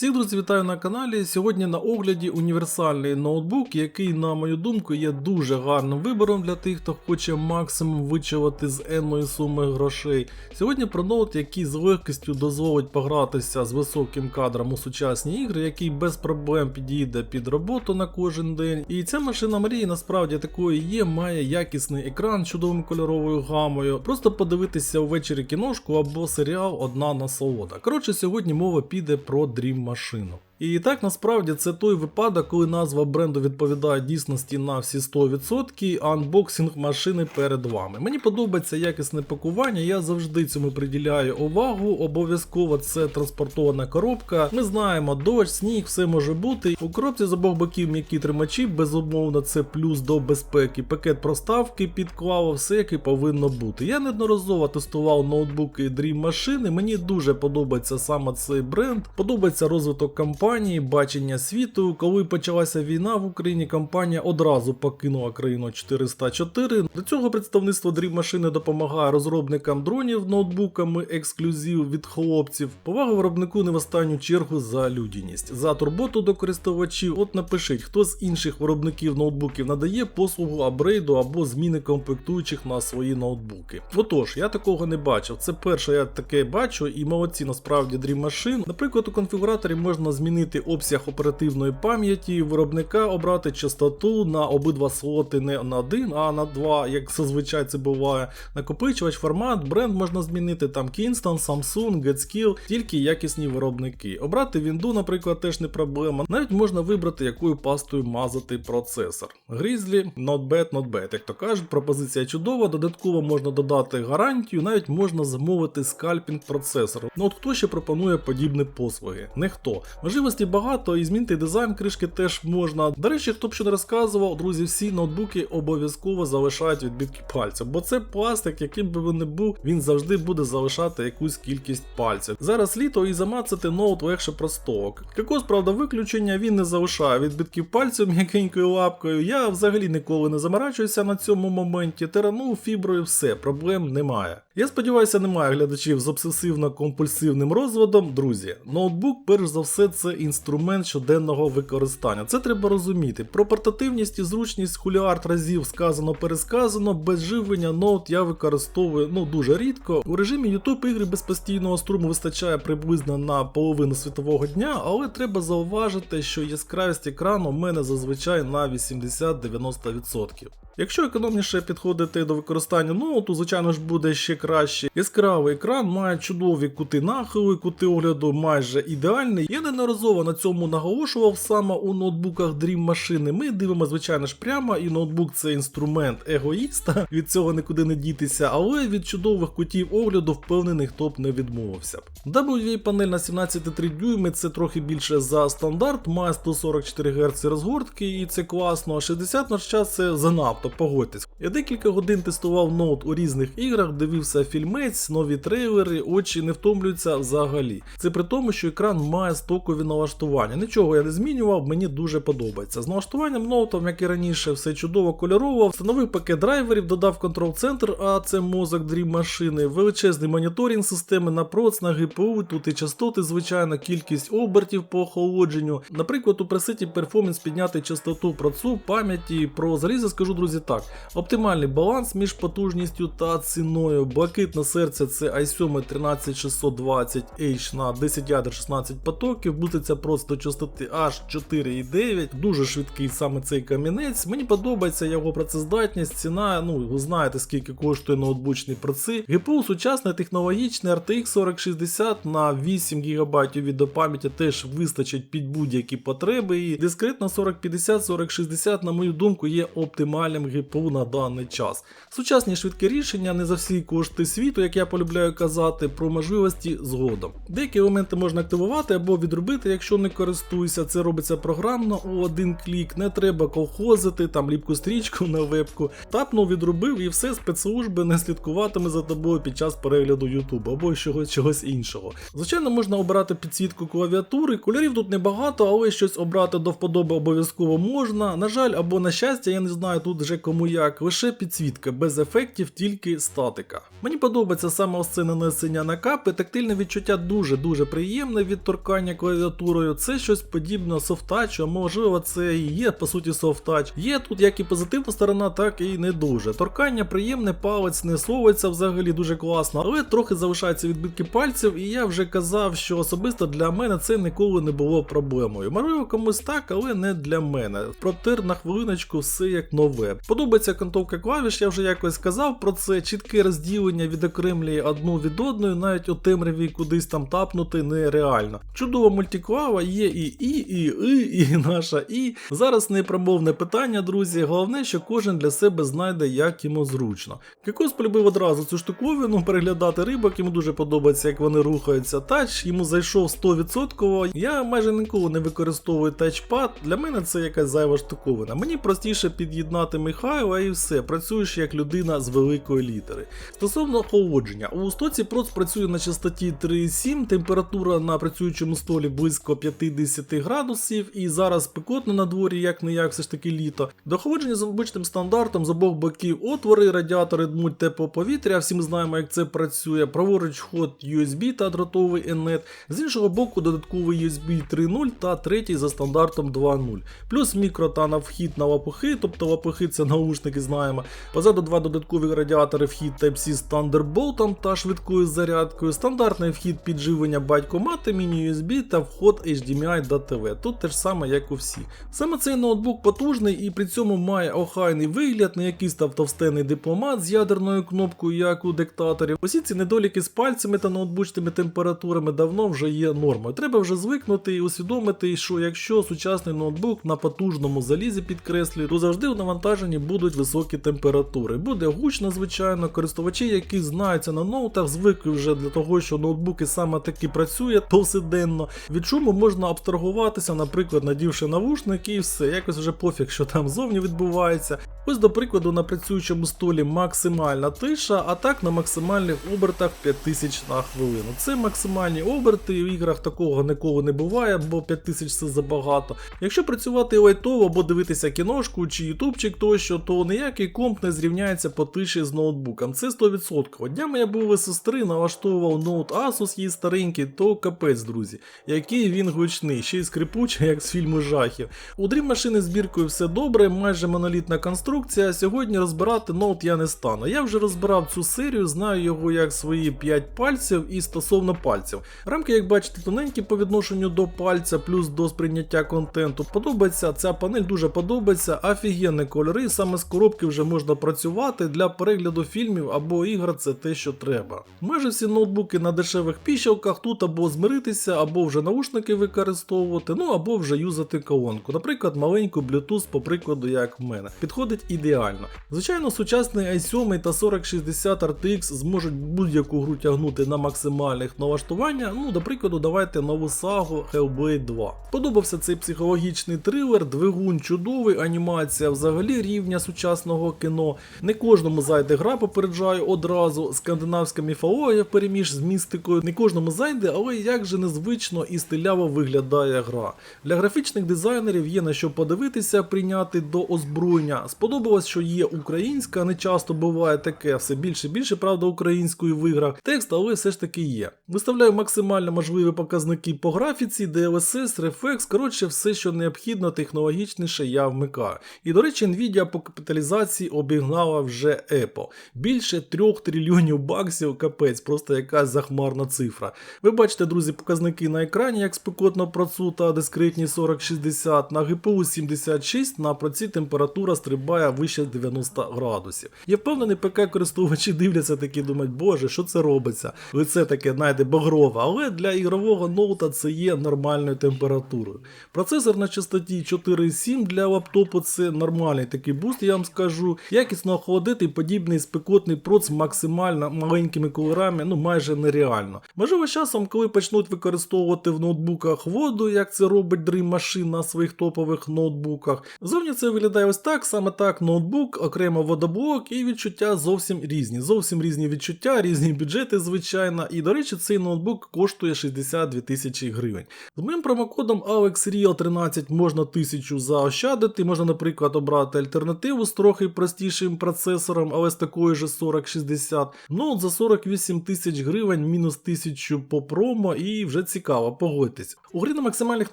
Всіх друзі, вітаю на каналі. Сьогодні на огляді універсальний ноутбук, який, на мою думку, є дуже гарним вибором для тих, хто хоче максимум вичавати з енної суми грошей. Сьогодні про ноут, який з легкістю дозволить погратися з високим кадром у сучасні ігри, який без проблем підійде під роботу на кожен день. І ця машина мрії насправді такою є, має якісний екран з чудовою кольоровою гамою. Просто подивитися ввечері кіношку або серіал одна насолода. Коротше, сьогодні мова піде про Dream машину. І так насправді це той випадок, коли назва бренду відповідає дійсності на всі 100%, а анбоксинг машини перед вами. Мені подобається якісне пакування, я завжди цьому приділяю увагу. Обов'язково це транспортована коробка. Ми знаємо, дощ, сніг, все може бути. У коробці з обох боків м'які тримачі, безумовно, це плюс до безпеки. Пакет проставки під все як і повинно бути. Я неодноразово тестував ноутбуки Dream машини. Мені дуже подобається саме цей бренд. Подобається розвиток компанії, бачення світу. Коли почалася війна в Україні, компанія одразу покинула країну 404. До цього представництво Dream машини допомагає розробникам дронів ноутбуками, ексклюзив від хлопців. Повага виробнику не в останню чергу за людяність, за турботу до користувачів. От напишіть, хто з інших виробників ноутбуків надає послугу апгрейду або зміни комплектуючих на свої ноутбуки. Отож, я такого не бачив. Це перше, я таке бачу, і молодці насправді Dream машин. Наприклад, у конфігураторі можна змінити обсяг оперативної пам'яті виробника, обрати частоту на обидва слоти не на один, а на два, як зазвичай це буває. Накопичувач, формат, бренд можна змінити там Kingston, Samsung, GetSkill, тільки якісні виробники. Обрати Windows, наприклад, теж не проблема. Навіть можна вибрати, якою пастою мазати процесор. Grizzly, not bad, not bad. Як то кажуть, пропозиція чудова, додатково можна додати гарантію, навіть можна замовити скальпінг процесору. Ну от хто ще пропонує подібні послуги? Ніхто. Можливості багато і змінити дизайн кришки теж можна. До речі, хто б що не розказував, друзі, всі ноутбуки обов'язково залишають відбитки пальців, бо це пластик, яким би він не був, він завжди буде залишати якусь кількість пальців. Зараз літо і замацати ноут легше простого. Кокос, правда, виключення він не залишає відбитків пальців м'якенькою лапкою. Я взагалі ніколи не заморачуюся на цьому моменті. Теранув фіброю, все, проблем немає. Я сподіваюся, немає глядачів з обсесивно-компульсивним розводом. Друзі, ноутбук, перш за все, це інструмент щоденного використання. Це треба розуміти. Про портативність і зручність хуліард разів сказано пересказано. Без живлення ноут я використовую ну дуже рідко. У режимі YouTube ігри без постійного струму вистачає приблизно на половину світового дня, але треба зауважити, що яскравість екрану у мене зазвичай на 80-90%. Якщо економніше підходити до використання ноуту, звичайно ж буде ще краще. Яскравий екран має чудові кути нахилу, і кути огляду майже ідеальні. Я неодноразово на цьому наголошував саме у ноутбуках Dream машини. Ми дивимося, звичайно ж, прямо, і ноутбук це інструмент егоїста, від цього нікуди не дітися, але від чудових кутів огляду впевнений, хто б не відмовився б. WV панель на 17,3 дюйми це трохи більше за стандарт, має 144 Гц розгортки, і це класно. а 60 на час це занадто, погодьтесь. Я декілька годин тестував ноут у різних іграх, дивився фільмець, нові трейлери, очі не втомлюються взагалі. Це при тому, що екран має стокові налаштування. Нічого я не змінював, мені дуже подобається. З налаштуванням ноутом, як і раніше, все чудово кольорово, встановив пакет драйверів, додав контрол-центр, а це мозок Dream машини, величезний моніторинг системи на проц, на GPU, тут і частоти, звичайно, кількість обертів по охолодженню. Наприклад, у пресеті Performance підняти частоту процу, пам'яті. Про залізо скажу, друзі, так. Оптимальний баланс між потужністю та ціною. Блакитне серце це i7 13620H на 10 ядер 16 потоків, бутиться просто частоти аж 4,9. Дуже швидкий саме цей камінець. Мені подобається його працездатність, ціна, ну ви знаєте скільки коштує ноутбучний проци. GPU сучасний технологічний RTX 4060 на 8 ГБ відеопам'яті теж вистачить під будь-які потреби. І дискретно 4050-4060, на мою думку, є оптимальним GPU на даний час. Сучасні швидкі рішення не за всі кошти світу, як я полюбляю казати, про можливості згодом. Деякі елементи можна активувати або відробити, якщо не користуюся. Це робиться програмно у один клік, не треба колхозити, там ліпку стрічку на вебку. Тапнув, відробив і все спецслужби не слідкуватиме за тобою під час перегляду YouTube або чогось чогось іншого. Звичайно, можна обрати підсвітку клавіатури, кольорів тут небагато, але щось обрати до вподоби обов'язково можна. На жаль, або на щастя, я не знаю, тут вже кому як, лише підсвітка, без ефектів, тільки статика. Мені подобається саме ось це нанесення на капи, тактильне відчуття дуже-дуже приємне від торкання клавіатурою. Це щось подібне софтачу, а можливо це і є по суті софтач. Є тут як і позитивна сторона, так і не дуже. Торкання приємне, палець не совується взагалі дуже класно, але трохи залишаються відбитки пальців, і я вже казав, що особисто для мене це ніколи не було проблемою. Можливо, комусь так, але не для мене. Протер на хвилиночку все як нове. Подобається кантовка клавіш, я вже якось сказав про це. Чітке розділення відокремлює одну від одної, навіть у темряві кудись там тапнути нереально. Чудова мультиклава, є і і, і і, і наша і. Зараз непромовне питання, друзі. Головне, що кожен для себе знайде, як йому зручно. Кікос полюбив одразу цю штуковину, переглядати рибок, йому дуже подобається, як вони рухаються. Тач йому зайшов 100%. Я майже ніколи не використовую тачпад. Для мене це якась зайва штуковина. Мені простіше під'єднати Михайла і все. Працюєш як людина з великої літери. Стосовно охолодження, у стоці проц працює на частоті 3,7, температура на працюючому столі близько 50 градусів, і зараз спекотно на дворі, як не як все ж таки літо. До охолодження за обичним стандартом з обох боків отвори, радіатори дмуть тепло повітря, всі ми знаємо, як це працює. Праворуч вход USB та дротовий NET, з іншого боку додатковий USB 3.0 та третій за стандартом 2.0. Плюс мікро та на вхід на лапухи, тобто лапухи це наушники знаємо. Позаду два додаткові радіатори вхід Type-C з Thunderbolt та швидкою зарядкою, стандартний вхід підживлення батькомати, міні-USB та вход HDMI до TV. Тут те ж саме, як у всіх. Саме цей ноутбук потужний і при цьому має охайний вигляд, не якийсь там товстений дипломат з ядерною кнопкою, як у диктаторів. Усі ці недоліки з пальцями та ноутбучними температурами давно вже є нормою. Треба вже звикнути і усвідомити, що якщо сучасний ноутбук на потужному залізі підкреслює, то завжди у навантаженні будуть високі температури. Буде гучно, звичайно, користувачі, які знаються на ноутах, звикли вже для того, що ноутбуки саме таки працюють повсякденно. Від шуму можна абстрагуватися, наприклад, надівши навушники і все, якось вже пофіг, що там зовні відбувається. Ось, до прикладу, на працюючому столі максимальна тиша, а так на максимальних обертах 5000 на хвилину. Це максимальні оберти, в іграх такого ніколи не буває, бо 5000 це забагато. Якщо працювати лайтово або дивитися кіношку чи ютубчик тощо, то ніякий комп не зрівняється по тиші з ноутбуком. Це 100%. Днями я був у сестри, налаштовував ноут Asus її старенький, то капець, друзі. Який він гучний, ще й скрипучий, як з фільму жахів. У Dream машини збіркою все добре, майже монолітна конструкція. Сьогодні розбирати ноут я не стану. Я вже розбирав цю серію, знаю його як свої 5 пальців і стосовно пальців. Рамки, як бачите, тоненькі по відношенню до пальця, плюс до сприйняття контенту. Подобається, ця панель дуже подобається, офігенні кольори, саме з коробки вже можна працювати для перегляду фільмів або ігор, це те, що треба. Майже всі ноутбуки на дешевих піщалках тут або змиритися, або вже наушники використовувати, ну або вже юзати колонку. Наприклад, маленьку Bluetooth, по прикладу, як в мене. Підходить ідеально. Звичайно, сучасний i7 та 4060 RTX зможуть будь-яку гру тягнути на максимальних налаштування. Ну, до прикладу, давайте нову сагу Hellblade 2. Подобався цей психологічний трилер, двигун чудовий, анімація взагалі рівня сучасного кіно. Не кожному зайде гра, попереджаю одразу. Скандинавська міфологія переміж з містикою. Не кожному зайде, але як же незвично і стиляво виглядає гра. Для графічних дизайнерів є на що подивитися, прийняти до озброєння. Сподобалось, що є українська, не часто буває таке, все більше і більше, правда, української в іграх. Текст, але все ж таки є. Виставляю максимально можливі показники по графіці, DLSS, Reflex, коротше, все, що необхідно, технологічніше я вмикаю. І до речі, Nvidia по капіталізації обігнала вже Apple. Більше 3 трильйонів баксів, капець, просто якась захмарна цифра. Ви бачите, друзі, показники на екрані, як спекотно процу та дискретні 4060, на GPU 76, на проці температура стрибає вище 90 градусів. Я впевнений, ПК користувачі дивляться такі, думають, боже, що це робиться? Лице таке, знаєте, багрове, але для ігрового ноута це є нормальною температурою. Процесор на частоті 4,7 для лаптопу це нормальний такий буст, я вам скажу. Якісно охолодити подібний спекотний проц максимально маленькими кольорами, ну майже нереально. Можливо, з часом, коли почнуть використовувати в ноутбуках воду, як це робить Dream Machine на своїх топових ноутбуках. Зовні це виглядає ось так, саме так як ноутбук, окремо водоблок і відчуття зовсім різні. Зовсім різні відчуття, різні бюджети, звичайно. І до речі, цей ноутбук коштує 62 тисячі гривень. З моїм промокодом AlexReal13 можна 1000 заощадити. Можна, наприклад, обрати альтернативу з трохи простішим процесором, але з такою же 4060. Ну от за 48 тисяч гривень мінус 1000 по промо і вже цікаво, погодьтесь. У грі на максимальних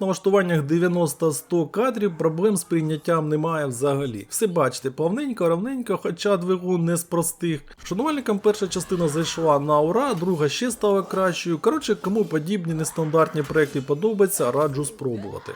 налаштуваннях 90-100 кадрів проблем з прийняттям немає взагалі. Все бачите, плавненько, равненько, хоча двигун не з простих. Шанувальникам перша частина зайшла на ура, друга ще стала кращою. Коротше, кому подібні нестандартні проекти подобаються, раджу спробувати.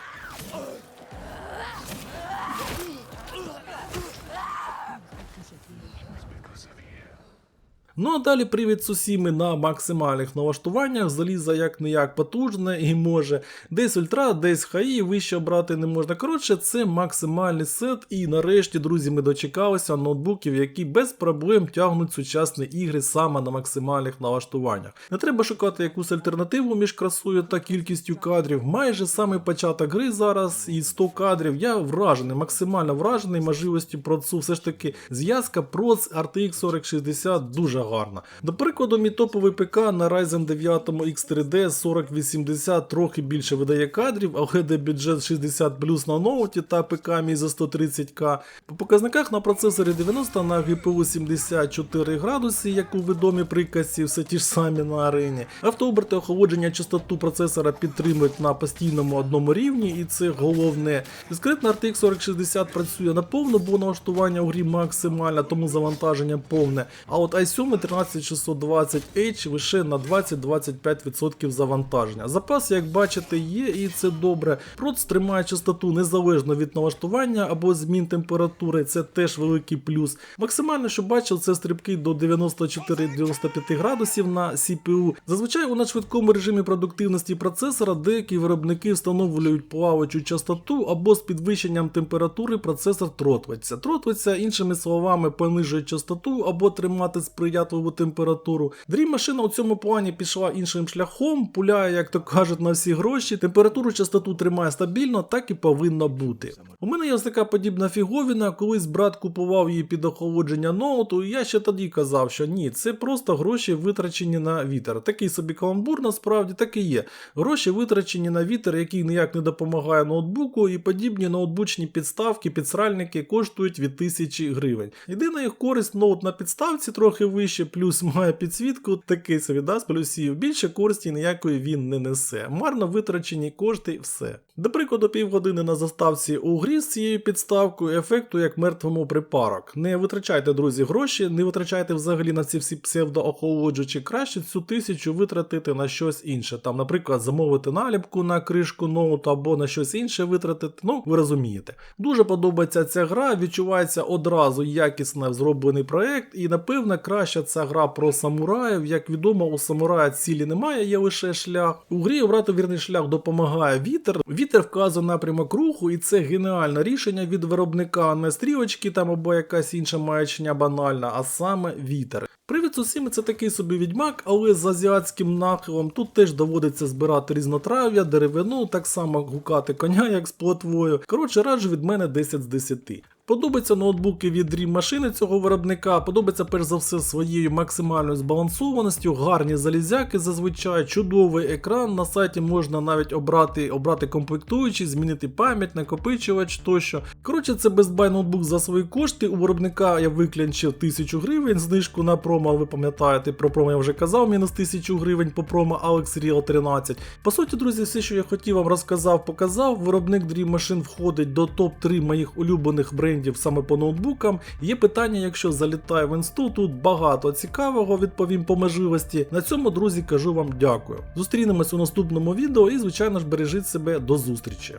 Ну а далі привід Сусіми на максимальних налаштуваннях, заліза як не як потужне і може десь ультра, десь хаї, вище обрати не можна. Коротше, це максимальний сет, і нарешті, друзі, ми дочекалися ноутбуків, які без проблем тягнуть сучасні ігри саме на максимальних налаштуваннях. Не треба шукати якусь альтернативу між красою та кількістю кадрів. Майже саме початок гри зараз і 100 кадрів. Я вражений, максимально вражений можливості про цю все ж таки зв'язка Proc RTX 4060 дуже гарна. До прикладу, мій топовий ПК на Ryzen 9 X3D 4080 трохи більше видає кадрів, але де бюджет 60 плюс на ноуті та ПК мій за 130к. По показниках на процесорі 90 на GPU 74 градуси, як у відомій приказці, все ті ж самі на арені. Автооберти охолодження частоту процесора підтримують на постійному одному рівні, і це головне. Дискретна RTX 4060 працює на повну, бо налаштування у грі максимальне, тому завантаження повне. А от i7 13620H лише на 20-25% завантаження. Запас, як бачите, є, і це добре. Проц тримає частоту незалежно від налаштування або змін температури, це теж великий плюс. Максимально, що бачив, це стрибки до 94-95 градусів на CPU. Зазвичай у надшвидкому режимі продуктивності процесора деякі виробники встановлюють плавачу частоту або з підвищенням температури процесор трответься. Трответься, іншими словами, понижує частоту або тримати сприятливу температуру. Dream машина у цьому плані пішла іншим шляхом, пуляє, як то кажуть, на всі гроші. Температуру частоту тримає стабільно, так і повинно бути. У мене є ось така подібна фіговіна, колись брат купував її під охолодження ноуту, і я ще тоді казав, що ні, це просто гроші витрачені на вітер. Такий собі каламбур насправді так і є. Гроші витрачені на вітер, який ніяк не допомагає ноутбуку, і подібні ноутбучні підставки, підсральники коштують від 1000 гривень. Єдина їх користь ноут на підставці трохи вище, плюс має підсвітку, такий собі да, з плюсів. Більше користі ніякої він не несе. Марно витрачені кошти, все. До прикладу, півгодини на заставці у грі з цією підставкою ефекту як мертвому припарок. Не витрачайте, друзі, гроші, не витрачайте взагалі на ці всі псевдоохолоджувачі. Краще цю тисячу витратити на щось інше. Там, наприклад, замовити наліпку на кришку ноуту або на щось інше витратити. Ну, ви розумієте. Дуже подобається ця гра, відчувається одразу якісно зроблений проект, і напевно ця гра про самураїв. Як відомо, у самурая цілі немає, є лише шлях. У грі обрати вірний шлях допомагає вітер. Вітер вказує напрямок руху, і це геніальне рішення від виробника, не стрілочки там або якась інша маячня банальна, а саме вітер. Привід усім це такий собі відьмак, але з азіатським нахилом тут теж доводиться збирати різнотрав'я, деревину, так само гукати коня, як з плотвою. Коротше, раджу від мене 10 з 10. Подобаються ноутбуки від Dream машини цього виробника, подобається перш за все своєю максимальною збалансованістю, гарні залізяки зазвичай, чудовий екран. На сайті можна навіть обрати обрати комплектуючі, змінити пам'ять, накопичувач тощо. Коротше, це Buy ноутбук за свої кошти. У виробника я виклянчив 1000 гривень, знижку на промо, ви пам'ятаєте, про промо я вже казав, мінус 1000 гривень по промо Alex Real 13. По суті, друзі, все, що я хотів вам розказав, показав. Виробник Dream машин входить до топ-3 моїх улюблених брендів саме по ноутбукам. Є питання, якщо залітає в інсту, тут багато цікавого, відповім по можливості. На цьому, друзі, кажу вам дякую. Зустрінемось у наступному відео і, звичайно ж, бережіть себе до зустрічі.